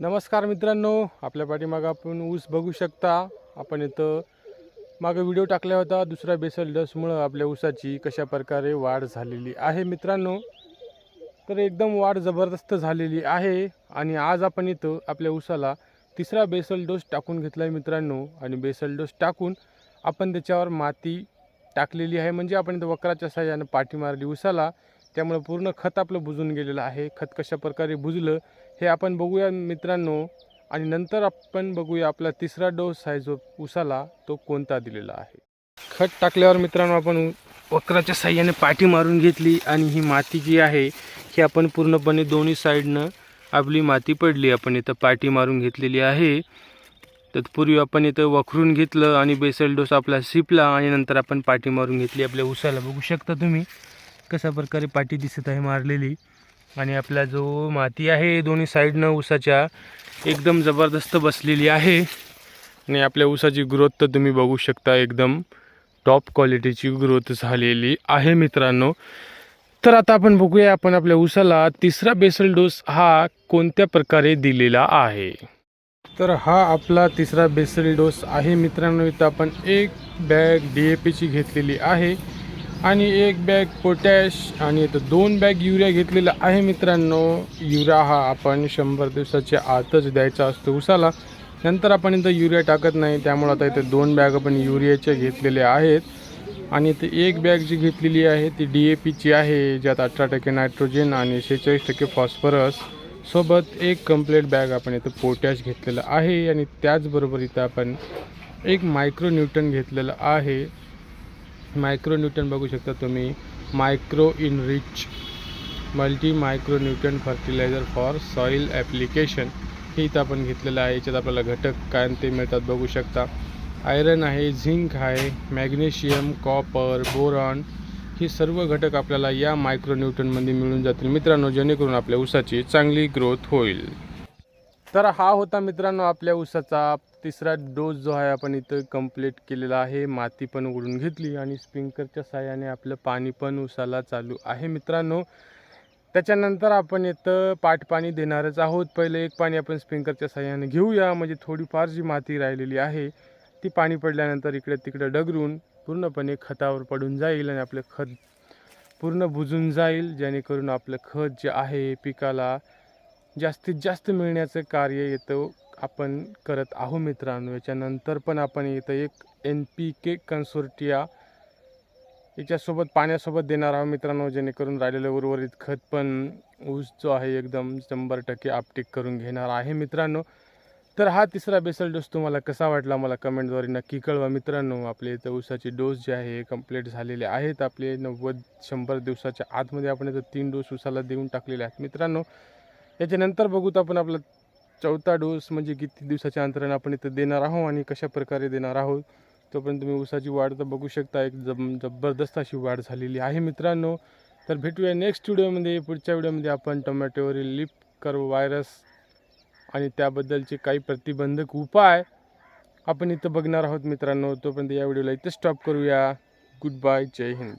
नमस्कार मित्रांनो आपल्या पाठीमागं आपण ऊस बघू शकता. आपण इथं मागं व्हिडिओ टाकला होता दुसऱ्या बेसल डसमुळं आपल्या ऊसाची कशा प्रकारे वाढ झालेली आहे मित्रांनो. तर एकदम वाढ जबरदस्त झालेली आहे आणि आज आपण इथं आपल्या ऊसाला तिसरा बेसल डोस टाकून घेतला आहे मित्रांनो. आणि बेसल डोस टाकून आपण त्याच्यावर माती टाकलेली आहे. म्हणजे आपण इथं वक्राच्या साह्यानं पाठी मारली ऊसाला. त्यामुळं पूर्ण खत आपलं बुजून गेलेलं आहे. खत कशा प्रकारे बुजलं हे आपण बघूया मित्रांनो. आणि नंतर आपण बघूया आपला तिसरा डोस आहे जो उसाला तो कोणता दिलेला आहे. खत टाकल्यावर मित्रांनो आपण वक्राच्या साह्याने पाठी मारून घेतली आणि ही माती जी आहे ही आपण पूर्णपणे दोन्ही साईडनं आपली माती पडली. आपण इथं पाठी मारून घेतलेली आहे. तत्पूर्वी आपण इथं वखरून घेतलं आणि बेसल डोस आपला शिपला आणि नंतर आपण पाठी मारून घेतली आपल्या उसाला. बघू शकता तुम्ही. कशा प्रकारे पाठी दिसत आहे मारलेली आणि आपला जो माती आहे दोन्ही साईडनं ऊसाच्या एकदम जबरदस्त बसलेली आहे. आणि आपल्या ऊसाची ग्रोथ तर तुम्ही बघू शकता एकदम टॉप क्वालिटीची ग्रोथ झालेली आहे मित्रांनो. तर आता आपण बघूया आपण आपल्या ऊसाला तिसरा बेसल डोस हा कोणत्या प्रकारे दिलेला आहे? तर हा आपला तिसरा बेसल डोस आहे मित्रांनो. इथं आपण एक बॅग डी ए पीची घेतलेली आहे. आणि एक बॅग पोटॅश आणि इथं दोन बॅग युरिया घेतलेला आहे मित्रांनो. युरिया हा आपण शंभर दिवसाच्या आतच द्यायचा असतो उसाला. नंतर आपण इथं युरिया टाकत नाही त्यामुळे आता इथं दोन बॅग आपण युरियाच्या घेतलेल्या आहेत. आणि इथे एक बॅग जी घेतलेली आहे ती डी ए पीची आहे ज्यात अठरा टक्के नायट्रोजन आणि शेहेचाळीस टक्के फॉस्फरस सोबत एक कंप्लीट बॅग आपण इथं पोटॅश घेतलेलं आहे. आणि त्याचबरोबर इथं आपण एक मायक्रो न्यूटन घेतलेलं आहे. मायक्रो न्यूट्रन बघू शकता तुम्ही. Micro enrich multi micro fertilizer for soil application. हे इथं आपण घेतलेलं आहे. याच्यात आपल्याला घटक काय ते मिळतात बघू शकता. आयरन आहे झिंक आहे मॅग्नेशियम कॉपर बोरॉन. ही सर्व घटक आपल्याला या मायक्रो न्यूट्रनमध्ये मिळून जातील. मित्रांनो जेणेकरून आपल्या ऊसाची चांगली ग्रोथ होईल. तर हा होता मित्रांनो आपल्या ऊसाचा तिसरा डोस जो आहे आपण इथं कंप्लीट केलेला आहे. माती पण उडून घेतली आणि स्प्रिंकरच्या साह्याने आपलं पाणी पण ऊसाला चालू आहे मित्रांनो. त्याच्यानंतर आपण इथं पाठपाणी देणारच आहोत. पहिले एक पाणी आपण स्प्रिंकरच्या साह्याने घेऊया. म्हणजे थोडीफार जी माती राहिलेली आहे ती पाणी पडल्यानंतर इकडे तिकडे डगरून पूर्णपणे खतावर पडून जाईल आणि आपलं खत पूर्ण बुजून जाईल. जेणेकरून आपलं खत जे आहे पिकाला जास्तीत जास्त मिळण्याचं कार्य येतं आपण करत आहो मित्रांनो. याच्यानंतर पण आपण इथं एक एन पी के कन्सोर्टिया याच्यासोबत पाण्यासोबत देणार आहोत मित्रांनो जेणेकरून राहिलेलं उर्वरित खत पण ऊस जो आहे एकदम. शंभर टक्के आपटेक करून घेणार आहे मित्रांनो. तर हा तिसरा बेसल डोस तुम्हाला कसा वाटला मला कमेंटद्वारे नक्की कळवा मित्रांनो. आपले इथं ऊसाचे डोस जे आहे कंप्लीट झालेले आहेत. आपले नव्वद शंभर दिवसाच्या आतमध्ये आपण इथं तीन डोस ऊसाला देऊन टाकलेले आहेत मित्रांनो. याच्यानंतर बघूत आपण आपला चौथा डोस म्हणजे किती दिवसाच्या अंतराने आपण इथं देणार आहोत आणि कशा प्रकारे देणार आहोत तोपर्यंत तुम्ही ऊसाची वाढ तर बघू शकता. एक जब जबरदस्त अशी वाढ झालेली आहे मित्रांनो. तर भेटूया नेक्स्ट व्हिडिओमध्ये पुढच्या व्हिडिओमध्ये आपण टोमॅटोवरील लिप कर्व व्हायरस आणि त्याबद्दलचे काही प्रतिबंधक उपाय आपण इथं बघणार आहोत मित्रांनो. तोपर्यंत या व्हिडिओला इथं स्टॉप करूया. Good bye Jai Hind.